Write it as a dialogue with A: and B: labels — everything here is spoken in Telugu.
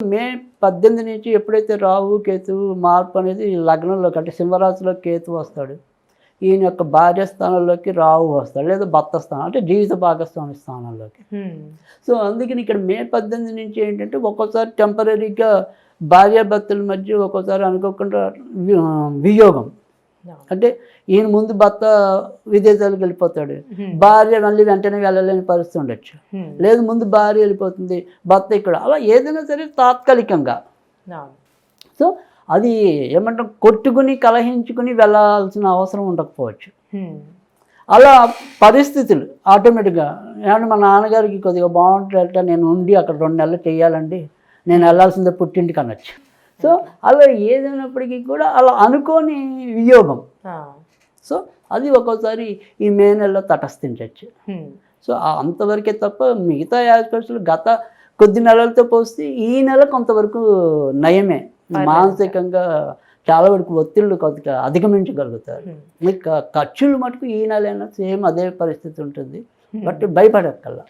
A: మే పద్దెనిమిది నుంచి ఎప్పుడైతే రాహు కేతు మార్పు అనేది లగ్నంలోకి అంటే సింహరాశిలో కేతు వస్తాడు ఈయన యొక్క భార్య స్థానంలోకి రాహు వస్తాడు లేదా భర్త స్థానం అంటే జీవిత భాగస్వామి స్థానంలోకి. సో అందుకని ఇక్కడ మే పద్దెనిమిది నుంచి ఏంటంటే ఒక్కోసారి టెంపరీగా భార్యాభర్తల మధ్య ఒక్కోసారి అనుకోకుండా వియోగం. అంటే ఈయన ముందు భర్త విదేశాలకు వెళ్ళిపోతాడు. భార్య మళ్ళీ వెంటనే వెళ్ళలేని పరిస్థితి ఉండొచ్చు. లేదు ముందు భార్య వెళ్ళిపోతుంది భర్త ఇక్కడ. అలా ఏదైనా సరే తాత్కాలికంగా. సో అది ఏమంటాం కొట్టుకుని కలహించుకుని వెళ్ళాల్సిన అవసరం ఉండకపోవచ్చు. అలా పరిస్థితులు ఆటోమేటిక్గా. ఏమంటే మా నాన్నగారికి కొద్దిగా బాగుంటుందంటే నేను ఉండి అక్కడ రెండు నెలలు చేయాలండి. నేను వెళ్ళాల్సిందే పుట్టింటికి అనొచ్చు. సో అలా ఏదైనప్పటికీ కూడా అలా అనుకోని వియోగం. సో అది ఒక్కోసారి ఈ మే నెలలో తటస్థించవచ్చు సో అంతవరకే తప్ప మిగతా ఆస్పెక్ట్స్లో గత కొద్ది నెలలతో పోస్తే ఈ నెల కొంతవరకు నయమే. మానసికంగా చాలా వరకు ఒత్తిళ్ళు కొద్దిగా అధిగమించగలుగుతారు. ఖర్చులు మటుకు ఈ నెలైనా సేమ్ అదే పరిస్థితి ఉంటుంది. బట్ భయపడక్కల్లా